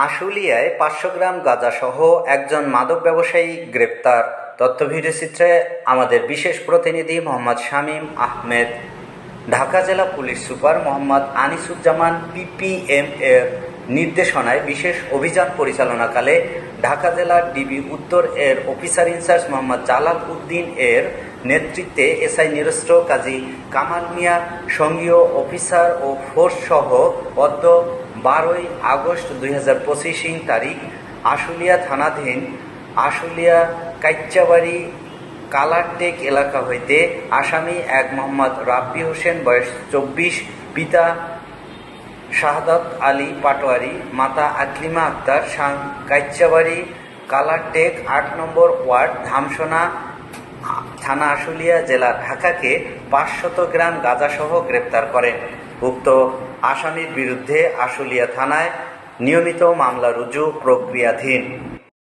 আশুলিয়ায় পাঁচশো গ্রাম গাঁজাসহ একজন মাদক ব্যবসায়ী গ্রেপ্তার। তথ্য ভিডিওচিত্রে আমাদের বিশেষ প্রতিনিধি মোহাম্মদ শামীম আহমেদ। ঢাকা জেলা police super Mohammad Anisuzzaman PPM এর নির্দেশনায় বিশেষ অভিযান পরিচালনাকালে ঢাকা জেলার ডিবি উত্তর এর officer in charge Mohammad Jalal Uddin এর নেতৃত্বে এসআই নিরস্ত্র কাজী কামাল মিয়া, সঙ্গীয় অফিসার ও ফোর্স সহ অদ্য বারোই আগস্ট দুই হাজার পঁচিশিং তারিখ, আশুলিয়া থানাধীন আশুলিয়া কাইচ্চাবাড়ি কালারটেক এলাকা হইতে আসামি এক মোহাম্মদ রাব্বি হোসেন, বয়স চব্বিশ, পিতা শাহাদাত আলী পাটোয়ারি, মাতা আকলিমা আক্তার সাং কাইচ্চাবাড়ি কালারটেক আট নম্বর ওয়ার্ড, ধামসোনা থানা আশুলিয়া জেলা ঢাকাকে পাঁচশত গ্রাম গাঁজাসহ গ্রেপ্তার করেন। উক্ত আসামির বিরুদ্ধে আশুলিয়া থানায় নিয়মিত মামলা রুজু প্রক্রিয়াধীন।